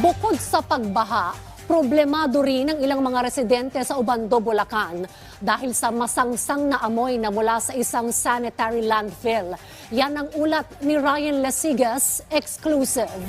Bukod sa pagbaha, problemado rin ang ilang mga residente sa Ubando, Bulacan dahil sa masangsang na amoy na mula sa isang sanitary landfill. Yan ang ulat ni Ryan Lasigas, exclusive.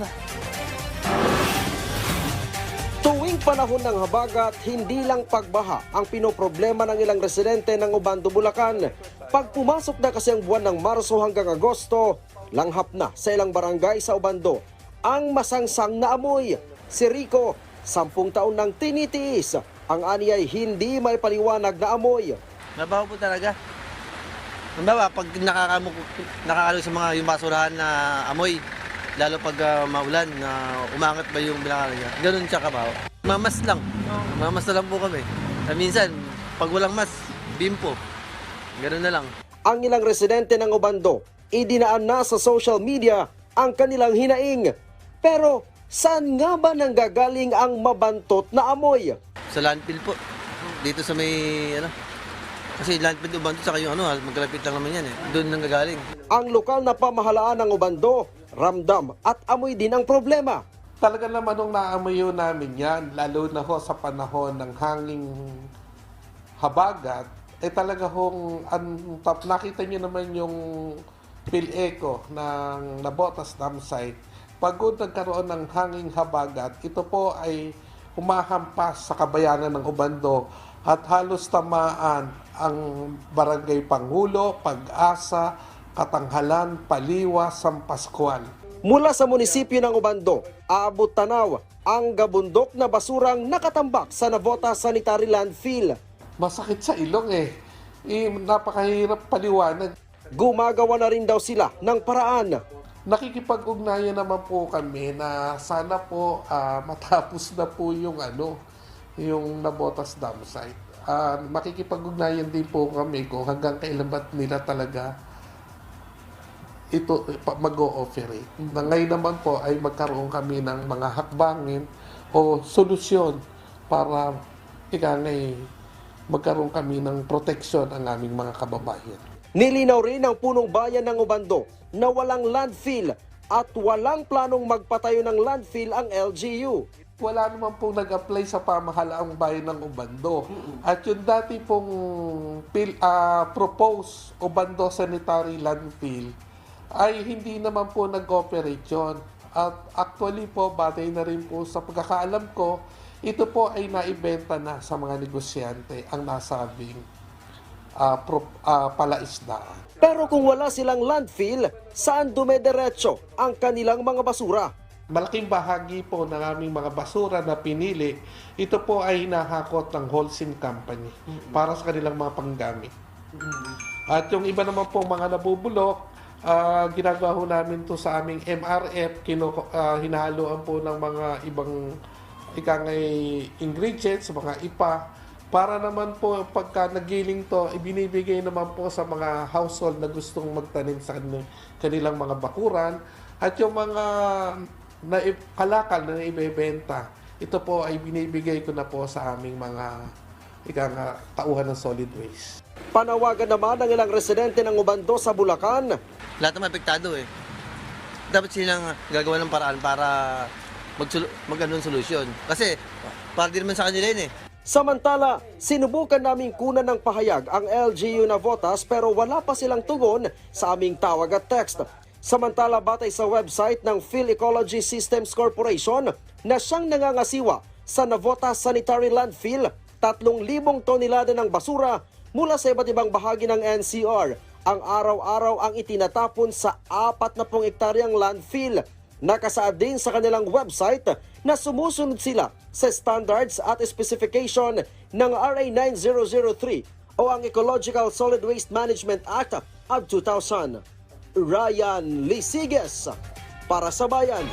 Tuwing panahon ng habagat, hindi lang pagbaha ang pinoproblema ng ilang residente ng Ubando, Bulacan. Pag pumasok na kasi ang buwan ng Marso hanggang Agosto, langhap na sa ilang barangay sa Ubando ang masangsang na amoy. Si Rico, sampung taon nang tinitiis. Ang ani ay hindi may paliwanag na amoy. Mabaho po talaga. Halimbawa, pag nakakalo sa mga yung basurahan na amoy, lalo pag ah, maulan, na umangat ba yung binakala niya. Ganun siya kabaho. Mamas lang. Mamas na lang po kami. Ah, minsan, pag walang mas, bimpo. Ganun na lang. Ang ilang residente ng Ubando, idinaan na sa social media ang kanilang hinaing. Pero saan nga ba nanggagaling ang mabantot na amoy? Sa landfill po. Dito sa may, ano, kasi landfill uban sa kayo, ano, magkalapit lang naman yan eh. Doon nang gagaling. Ang lokal na pamahalaan ng Ubando, ramdam at amoy din ang problema. Talaga naman nung naamoy yun namin yan, lalo na ho sa panahon ng hanging habagat, eh talaga hong ang tap, nakita niyo naman yung pill echo ng Nabotas Dam site. Pagod nagkaroon ng hanging habagat, ito po ay humahampas sa kabayanan ng Ubando at halos tamaan ang Barangay Pangulo, Pag-asa, Katanghalan, Paliwa, San Pascual. Mula sa munisipyo ng Ubando, aabot tanaw ang gabundok na basurang nakatambak sa Navota Sanitary Landfill. masakit sa ilong eh. eh napakahirap paliwanag. Gumagawa na rin daw sila ng paraan. Nakikipag-ugnayan naman po kami na sana po ah, matapos na po yung ano, yung Nabotas Dam site. Ah, makikipag-ugnayan din po kami kung hanggang kailan ba nila talaga ito pa- mag-ooperate. Na ngayon naman po ay magkaroon kami ng mga hakbangin o solusyon para ika ngay magkaroon kami ng proteksyon ang aming mga kababayan. Nilinaw rin ng punong bayan ng Ubando na walang landfill at walang planong magpatayo ng landfill ang LGU. wala naman pong nag-apply sa pamahalaang bayan ng Ubando. At yung dati pong pil, ah, propose Ubando Sanitary Landfill ay hindi naman po nag-operate yun. At actually po, batay na rin po sa pagkakaalam ko, ito po ay naibenta na sa mga negosyante ang nasabing ah, pro, ah, palaisdaan. Pero kung wala silang landfill, saan dumediretso ang kanilang mga basura? Malaking bahagi po ng aming mga basura na pinili, ito po ay hinahakot ng Holcim Company para sa kanilang mga panggamit. At yung iba naman po mga nabubulok, ah, ginagawa ho namin to sa aming MRF, kino, ah, hinahaluan po ng mga ibang ikangay ingredients, mga ipa, para naman po pagka nagiling to, ibinibigay naman po sa mga household na gustong magtanim sa kanil- kanilang mga bakuran. At yung mga na kalakal na ibebenta, ito po ay binibigay ko na po sa aming mga ika nga, tauhan ng solid waste. Panawagan naman ng ilang residente ng Ubando sa Bulacan Lahat naman apektado eh. Dapat silang gagawa ng paraan para mag, mag ano, solusyon. Kasi, para din naman sa kanila yun eh. Samantala, sinubukan naming kunan ng pahayag ang LGU na votas pero wala pa silang tugon sa aming tawag at text. Samantala, batay sa website ng Phil Ecology Systems Corporation na siyang nangangasiwa sa Navota Sanitary Landfill, 3,000 tonelada ng basura mula sa iba't ibang bahagi ng NCR. Ang araw-araw ang itinatapon sa 40 hektaryang landfill Nakasaad din sa kanilang website na sumusunod sila sa standards at specification ng RA 9003 o ang Ecological Solid Waste Management Act of 2000. Ryan Lisiges para sa Bayan.